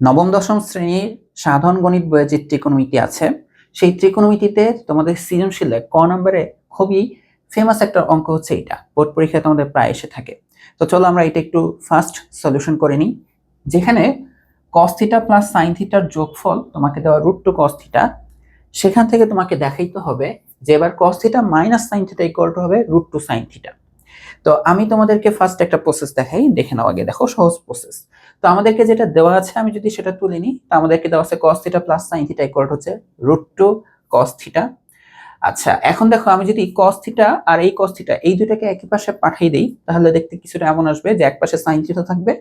নবম, দশম শ্রেণির সাধারণ গণিত বইয়ে যে ত্রিকোণমিতি আছে, সেই ত্রিকোণমিতিতে তোমাদের সৃজনশীলে ক নম্বরে খুবই ফেমাস একটা অঙ্ক হচ্ছে এটা বোর্ড পরীক্ষায় তোমাদের প্রায় এসে থাকে। তো চলো আমরা এটা একটু ফার্স্ট সলিউশন করে নিই। যেখানে কস থিটা প্লাস সাইন থিটার যোগফল তোমাকে দেওয়া রুট টু কস থিটা সেখান থেকে তোমাকে দেখাইতে হবে যে এবার cos theta minus sine theta equal to হবে রুট টু সাইন থিটা তো আমি তোমাদেরকে ফার্স্ট একটা প্রসেস দেখাই, দেখে নাও আগে, দেখো সহজ প্রসেস তো আমাদেরকে যেটা দেওয়া আছে, আমি যদি সেটা তুলে নিই, তো আমাদেরকে দেওয়া আছে cos theta plus sine theta equal হচ্ছে রুট টু কস থিটা আচ্ছা এখন দেখো আমি যদি কস থিটা আর এই কস থিটা এই দুটাকে একই পাশে পাঠিয়ে দিই, তাহলে দেখতে কিছুটা এমন আসবে যে এক পাশে সাইন থিটা থাকবে,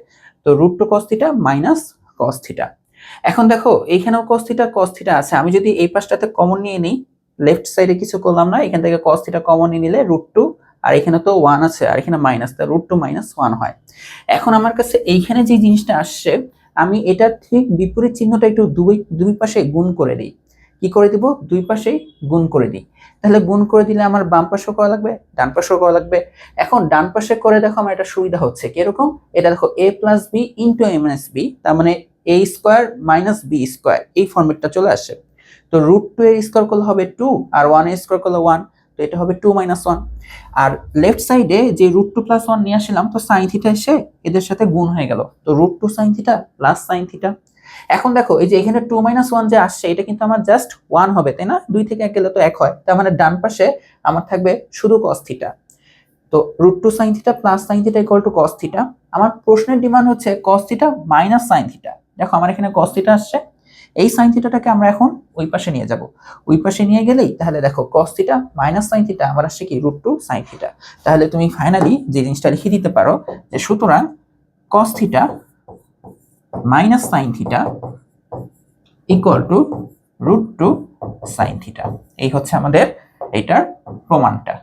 তো root two cos theta minus cos theta এখন দেখো, এইখানেও কস থিটা কস থিটা আছে। আমি যদি এই পাশটাতে কমন নিয়ে নিই লেফট সাইডে কিছু করলাম না, এখান থেকে কস থিটা কমন নিয়ে নিলে রুট টু আর এখানে তো ওয়ান আছে, আর এখানে মাইনাস তা রুট টু মাইনাস ওয়ান হয়। এখন আমার কাছে এইখানে যে জিনিসটা আসছে, আমি এটা ঠিক বিপরীত চিহ্নটা একটু দুই দুই পাশে গুণ করে দিই। কি করে দিব? দুই পাশেই গুণ করে দিই। তাহলে গুণ করে দিলে আমার বাম পাশেও করা লাগবে, ডান পাশেও করা লাগবে। এখন ডান পাশে করে দেখো আমার এটা সুবিধা হচ্ছে কীরকম? এটা দেখো A plus B into A minus B তার মানে A square minus B square এই ফর্মেটটা চলে আসে। তো রুট টু এর স্কোয়ার করলে হবে টু আর ওয়ানের স্কোয়ার করলে ওয়ান তো এটা হবে টু মাইনাস ওয়ান আর লেফট সাইডে যে রুট টু প্লাস ওয়ান নিয়ে আসলাম, তো সাইন থিটা এসে এদের সাথে গুণ হয়ে গেল। তো root two sine theta plus sine theta এখন দেখো, এই যে এখানে টু মাইনাস ওয়ান যে আসছে, এটা কিন্তু আমার জাস্ট ওয়ান হবে, তাই না? দুই থেকে এক গেলে তো এক হয়। তার মানে ডান পাশে আমার থাকবে শুধু কস থিটা তো root two sine theta plus sine theta equal to cos theta আমার প্রশ্নের ডিমান্ড হচ্ছে cos theta minus sine theta দেখো, আমার এখানে কস থিটা আসছে। এই সাইন থিটাটাকে আমরা এখন ওই পাশে নিয়ে যাব। ওই পাশে নিয়ে গেলেই তাহলে দেখো cos theta minus sine theta আমার আসছে কি রুট টু সাইন থিটা তাহলে তুমি ফাইনালি যে জিনিসটা লিখে দিতে পারো যে সুতরাং cos theta minus sine theta equal to root two sine theta এই হচ্ছে আমাদের এইটার প্রমাণটা।